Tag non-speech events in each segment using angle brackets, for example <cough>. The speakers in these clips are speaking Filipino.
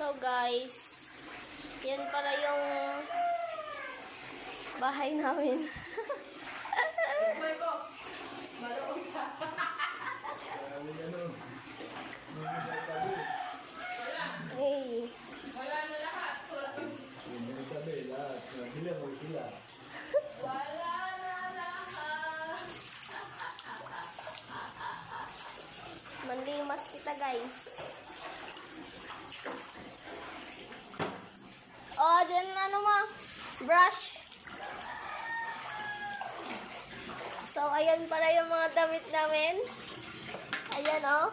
So guys, yan pala yung bahay namin. Sabi ano, mga tabi. Hey, Yung mga tabi, lahat. Sila mo sila. manlimas kita guys. Oh, dyan ano mo, brush. So, ayan pala yung mga damit namin. Ayan, oh.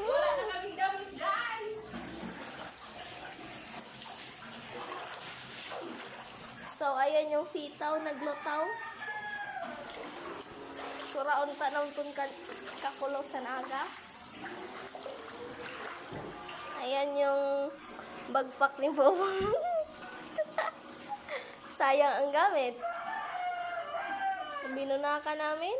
Wala na kaming damit, guys! So, ayan yung sitaw, naglutaw. Suraon tanong tun ka kakulo sa naga. Ayan yung bagpak ni Bobong. Sayang ang gamit. Binunaka namin.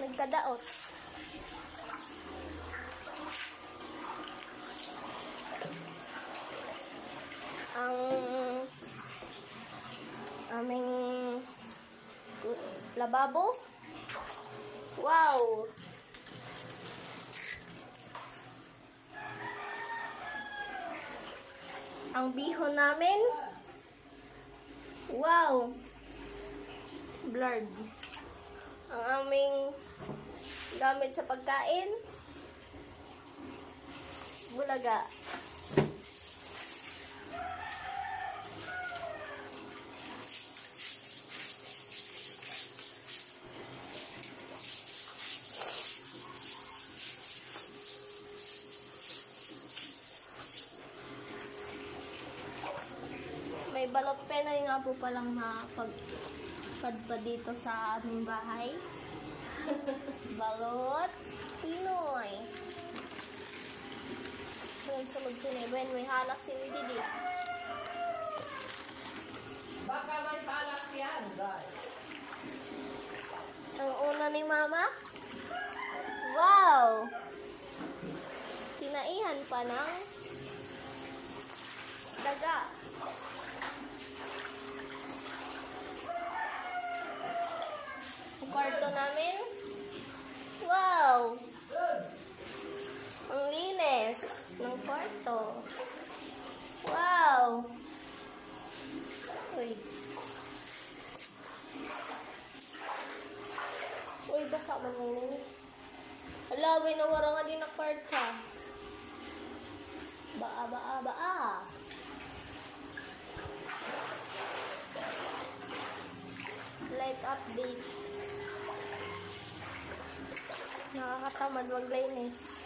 Nagkadaot. ang aming lababo. Wow! Ang bihon namin. Wow! Blurred. Ang aming gamit sa pagkain. Bulaga. May balot pen ay nga po palang nakapagpadpa dito sa aming bahay. <laughs> balot Pinoy. Doon sa magsinibin, may halas si Wididi. Baka may palas yan, guys. Ang una ni Mama. Wow! Tinaihan pa ng daga. Ang kwarto namin. Wow! Ang linis ng kwarto. Wow! Uy. Uy, basa man mo. Hala, may nawara nga din na kwarta. Baa, baa, baa. Life update. Nakakatamad maglinis.